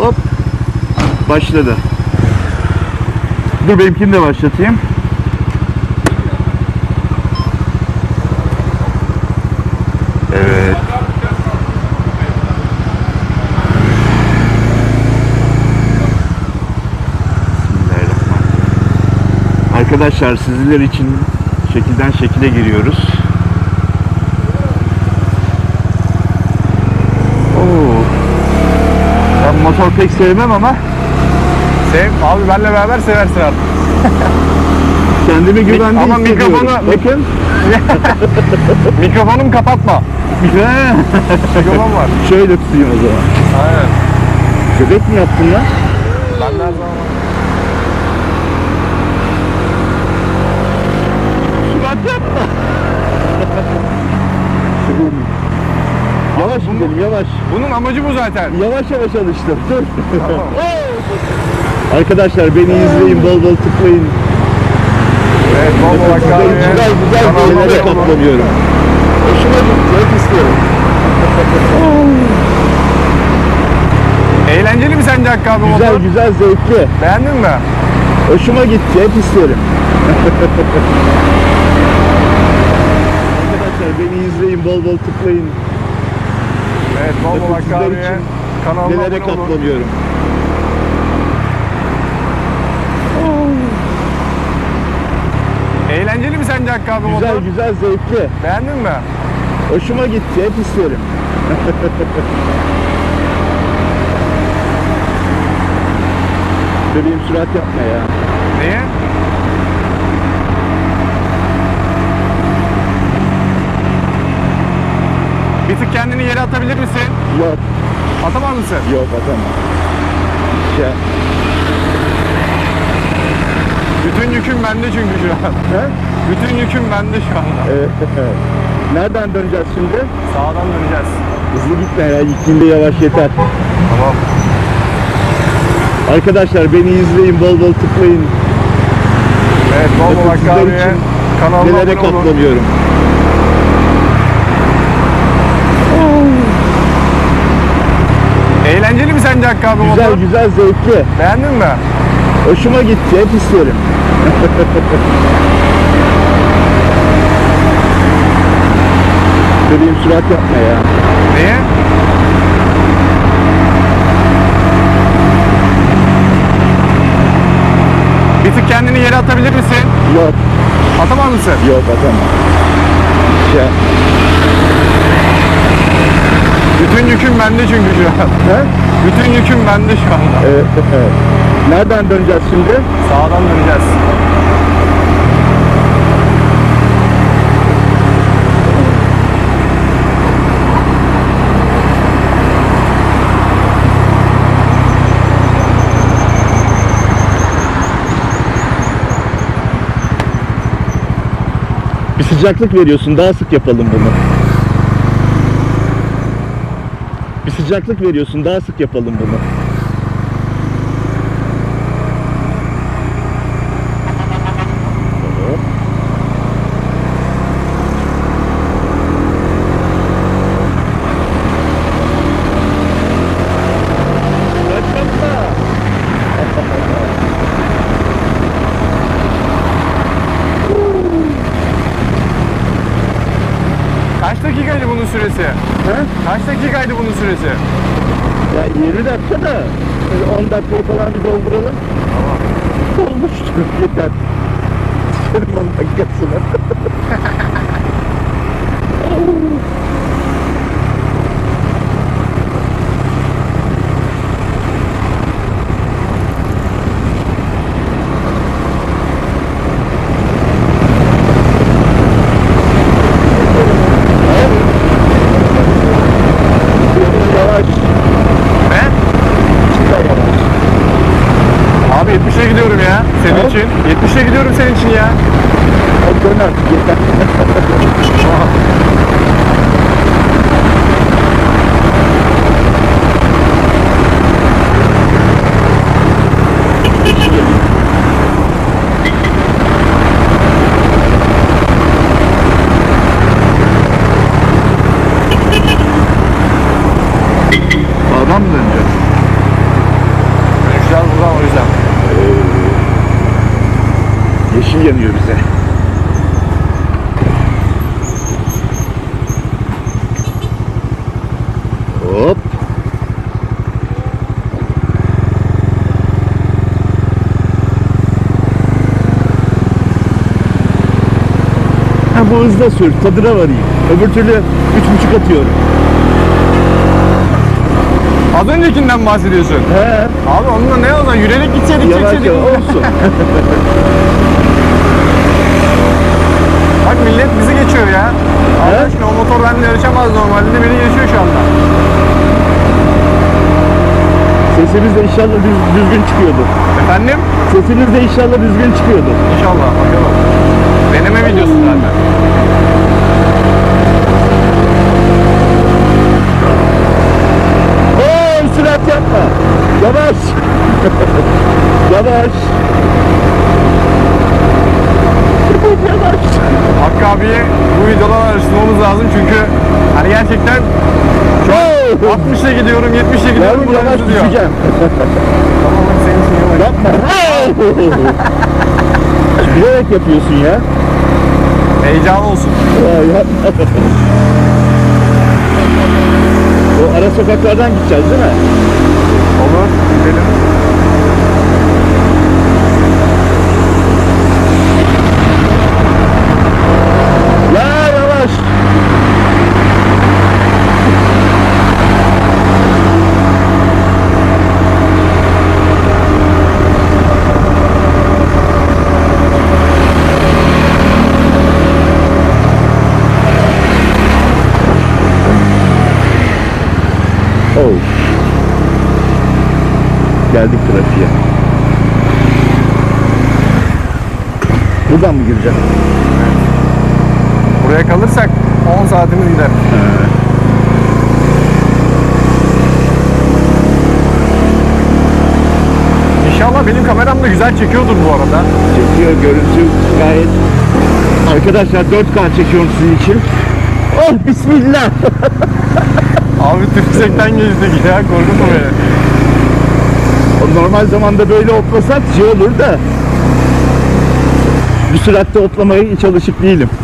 Hop. Başladı. Dur benimkini de başlatayım. Evet. Arkadaşlar sizler için şekilden şekile giriyoruz. Oo. Ben motor pek sevmem ama Sev, abi benle beraber seversin artık. kendimi güvende ama hissediyorum. mikrofonu- Bakın. Mikrofonumu kapatma. Mikrofon var. Şöyle tutayım o zaman. Aynen. Göbek mi yaptın lan? Ben de her zaman Surat yapma. Yavaş gidelim yavaş. Bunun amacı bu zaten. Yavaş yavaş alıştım. Dur. Tamam. Arkadaşlar beni izleyin bol bol tıklayın. Evet, bol bol Güzel güzel güzel olun. katlanıyorum. Hoşuma gitti. Hep istiyorum. Eğlenceli mi sence Hakkı abi Güzel motor? güzel zevkli. Beğendin mi? Hoşuma gitti. Hep isterim. Arkadaşlar beni izleyin bol bol tıklayın. Evet, sizler Hakkari'ye. Kanalıma Nelere katlanıyorum. Eğlenceli mi sence Hakkı abi Güzel motor? güzel zevkli. Beğendin mi? Hoşuma gitti. Hep isterim. Bebeğim sürat yapma ya. Niye? Bir tık kendini yere atabilir misin? Yok. Atamaz mısın? Yok atamam. Ya. Bütün yüküm bende çünkü şu an. He? Bütün yüküm bende şu anda. Evet. Nereden döneceğiz şimdi? Sağdan döneceğiz. Hızlı gitme ya. Gittiğinde yavaş yeter. Tamam. Arkadaşlar beni izleyin. Bol bol tıklayın. Evet, bol bol için Kanalıma abone olun. katlanıyorum. Hakkı abi Güzel motor? güzel zevkli. Beğendin mi? Hoşuma gitti. Hep isterim. Bebeğim sürat yapma ya. Niye? Bir tık kendini yere atabilir misin? Yok. Atamaz mısın? Yok atamam. Ya. Bütün yüküm bende çünkü şu an. He? Bütün yüküm bende şu anda. Evet, evet. Nereden döneceğiz şimdi? Sağdan döneceğiz. Bir sıcaklık veriyorsun. Daha sık yapalım bunu. Bir sıcaklık veriyorsun. Daha sık yapalım bunu. Hop. Kaçma. Kaç dakikaydı bunun süresi? He? Kaç dakikaydı bunun süresi? Ya 20 dakika da böyle 10 dakikayı falan bir dolduralım. Tamam. Olmuştur yeter. Senin 10 dakikasını. Yavaş. Ne? Abi 70'e gidiyorum ya senin Evet. için. 70'e gidiyorum senin için ya. Hadi dön artık yeter. Sağdan mı döneceğiz? Yeşil yanıyor bize. Hop. Ha bu hızla sür, tadına varayım. Öbür türlü üç buçuk atıyorum. Az öncekinden bahsediyorsun. He, Abi onunla ne o zaman yürüyerek gitseydik yavaş çekseydik. yavaş olsun. Bak millet bizi geçiyor ya. Allah aşkına o motor benimle yarışamaz normalde beni geçiyor şu anda. Sesimiz de inşallah düz- düzgün çıkıyordur. Efendim? Sesimiz de inşallah düzgün çıkıyordur. İnşallah bakalım. Deneme videosu zaten. Oo, sürat yapma. Yavaş. Yavaş. Yavaş. Hakkı abiye bu videodan araştırmamız lazım çünkü hani gerçekten Oo. 60'la gidiyorum 70'le gidiyorum Yavrum bu yavaş yavaş diyor. düşeceğim. Tamam hadi senin için yavaş. Yapma. Bilerek yapıyorsun ya. Heyecan olsun. Ya. O ara sokaklardan gideceğiz değil mi? Olur gidelim. Ya yavaş. Oh. Geldik trafiğe. Buradan mı gireceğim? Buraya kalırsak 10 saatimiz gider. İnşallah benim kameram da güzel çekiyordur bu arada. Çekiyor görüntü gayet. Arkadaşlar 4K çekiyorum sizin için. Oh bismillah. Abi tüfsekten geçtik ya korkutma beni. O Normal zamanda böyle hoplasak şey olur da. Bu süratte hoplamaya hiç alışık değilim.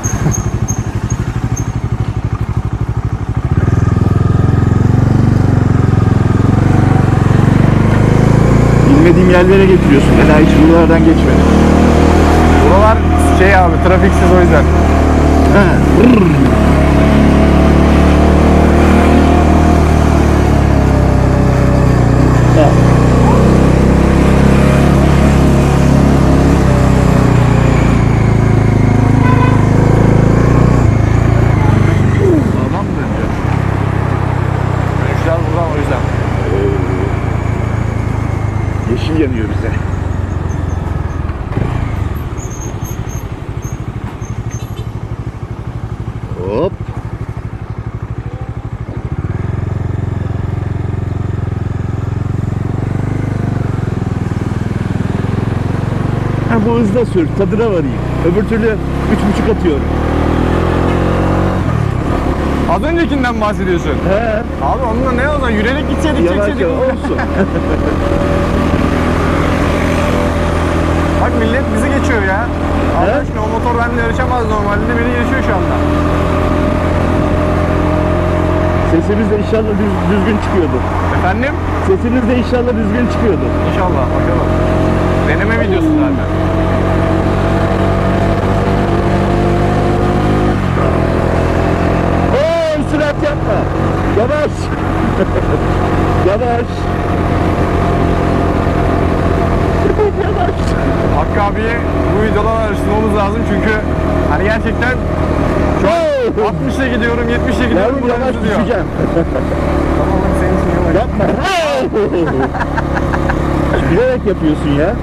Bilmediğim yerlere getiriyorsun. Daha hiç buralardan geçmedim. Buralar şey abi trafiksiz o yüzden. Ha. Sağdan mı döneceğiz? Dönüşler buradan o yüzden. Yeşil yanıyor bize. Hop. Ha bu hızla sür, tadına varayım. Öbür türlü üç buçuk atıyorum. Az öncekinden bahsediyorsun. He, Abi onunla ne o zaman yürüyerek gitseydik yavaş çekseydik. yavaş olsun. Bak millet bizi geçiyor ya. Allah He? aşkına o motor benimle yarışamaz normalde beni geçiyor şu anda. Sesimiz de inşallah düz- düzgün çıkıyordur. Efendim? Sesimiz de inşallah düzgün çıkıyordur. İnşallah bakalım. Deneme videosu zaten. Oo, sürat yapma. Yavaş. Yavaş. Yavaş. Hakkı abiye bu videodan araştırmamız lazım çünkü hani gerçekten Oo. 60'la gidiyorum 70'le gidiyorum Yavrum yavaş diyor. düşeceğim. Tamam hadi senin için yavaş. Yapma. Bilerek yapıyorsun ya.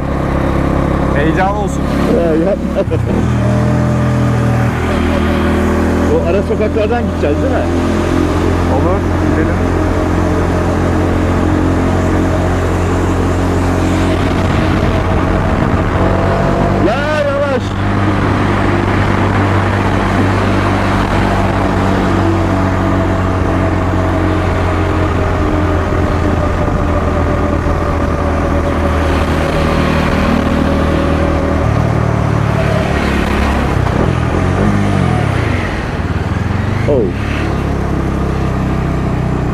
Heyecan olsun. Ya yapma. O ara sokaklardan gideceğiz değil mi? Olur gidelim. Ya yavaş.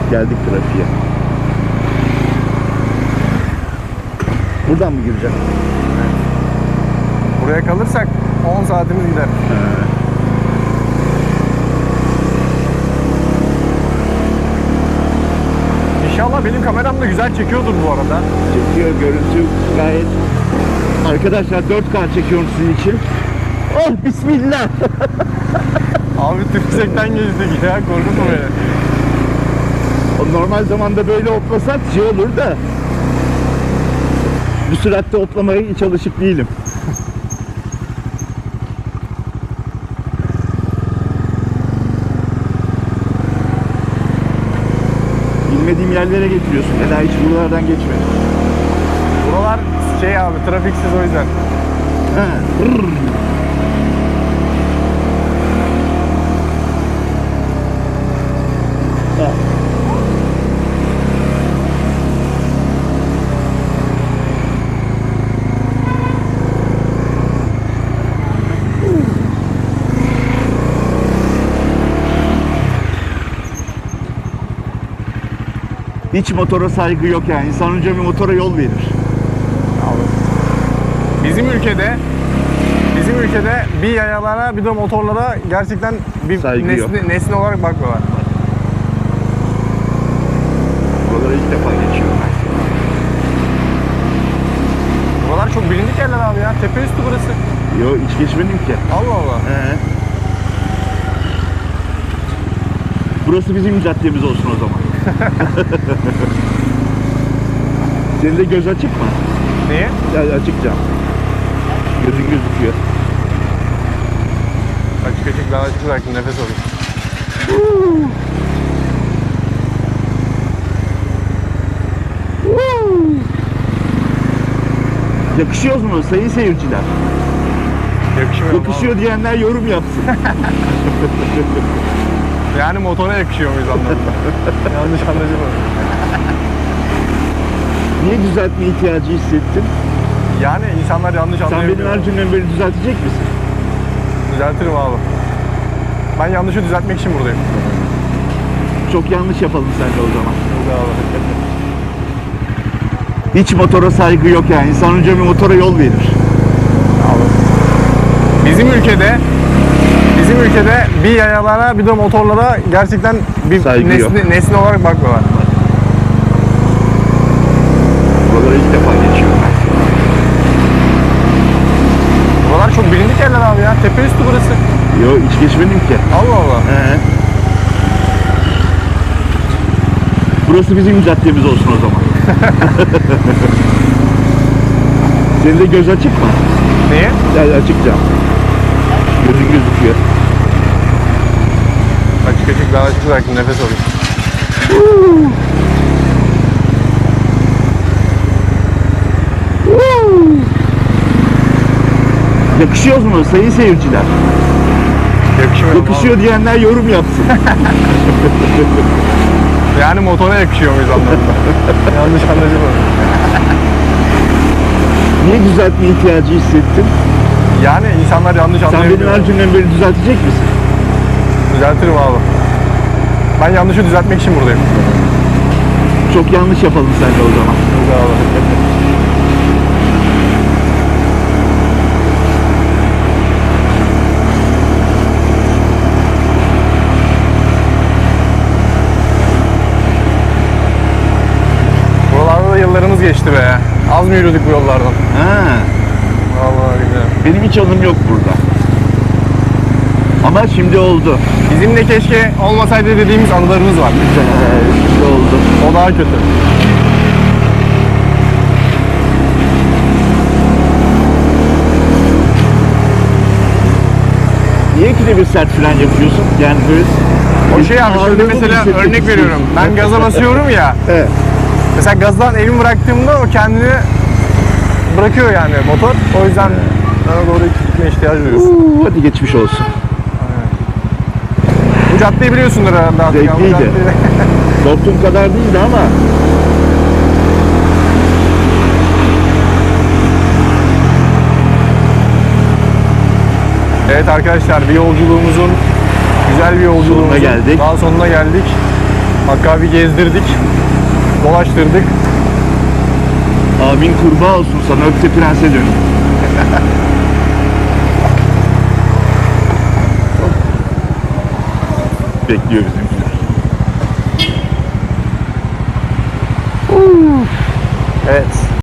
Geldik trafiğe. Buradan mı gireceğim? Buraya kalırsak 10 saatimiz gider. İnşallah benim kameram da güzel çekiyordur bu arada. Çekiyor görüntü gayet. Arkadaşlar 4K çekiyorum sizin için. Oh bismillah. Abi tüpsekten geçtik ya korkutma beni. Normal zamanda böyle hoplasak şey olur da. Bu süratte hoplamaya hiç alışık değilim. Bilmediğim yerlere getiriyorsun. Neden hiç buralardan geçmedim. Buralar şey abi trafiksiz o yüzden. Ha. Hiç motora saygı yok yani. İnsan önce bir motora yol verir. Bizim ülkede bizim ülkede bir yayalara bir de motorlara gerçekten bir Saygı yok. nesne, nesne olarak bakmıyorlar. Buralara ilk defa geçiyorum. Buralar çok bilindik yerler abi ya. Tepe üstü burası. Yo hiç geçmedim ki. Allah Allah. He. Burası bizim caddemiz olsun o zaman. Senin de göz açık mı? Niye? Ya açık cam. Gözün gözüküyor. Açık açık daha açık bıraktım nefes alayım. Yakışıyoruz mu sayın seyirciler? Yakışmıyor. Yakışıyor diyenler yorum yapsın. Yani motora yakışıyor muyuz anlamında? Yanlış anlaşılmasın. Niye düzeltme ihtiyacı hissettin? Yani insanlar yanlış Sen benim her cümlemi böyle düzeltecek misin? Düzeltirim abi. Ben yanlışı düzeltmek için buradayım. Çok yanlış yapalım seninle o zaman. Hiç motora saygı yok yani. İnsan önce bir motora yol verir. Bizim ülkede bizim ülkede bir yayalara bir de motorlara gerçekten bir Saygı yok. nesne, nesne olarak bakmıyorlar. Buralara ilk defa geçiyorum ben. Buralar çok bilindik yerler abi ya. Tepe üstü burası. Yo hiç geçmedim ki. Allah Allah. He. Burası bizim caddemiz olsun o zaman. Senin de göz açık mı? Niye? Gel açık cam. Gözün gözüküyor. Daha açık bıraktım nefes alayım. Yakışıyoruz mu sayın seyirciler? Yakışmıyor. Yakışıyor diyenler yorum yapsın. abi? Yani motora yakışıyor muyuz anlamında? Yanlış anlaşılmasın. Niye düzeltme ihtiyacı hissettin? Yani insanlar yanlış Sen benim anlayabiliyor. her cümlemi böyle düzeltecek misin? Düzeltirim abi. Ben yanlışı düzeltmek için buradayım. Çok yanlış yapalım seninle o zaman. Buralarda da yıllarımız geçti be. Az mı yürüdük bu yollardan? Ha, Vallahi billahi. benim hiç anım yok burada. Ama şimdi oldu. Bizim de keşke olmasaydı dediğimiz anılarımız var. Güzel, şimdi oldu. O daha kötü. Niye ki de bir sert fren yapıyorsun? Yani böyle... O şey abi şimdi ağırlığını mesela hissetmek örnek veriyorum. Ben gaza basıyorum ya. Evet. Mesela gazdan elimi bıraktığımda o kendini bırakıyor yani motor. O yüzden sana doğru gitme ihtiyacı duyuyorsun. Uuu, hadi geçmiş olsun. Bu caddeyi biliyorsundur herhalde artık. Zevkliydi. caddeyi- kadar değildi ama Evet arkadaşlar bir yolculuğumuzun güzel bir yolculuğumuzun Sonuna geldik. daha sonuna geldik. Hakkı abi gezdirdik. Dolaştırdık. Abin kurbağa olsun sana öpte prense dön. Bekliyor bizimkiler. Evet.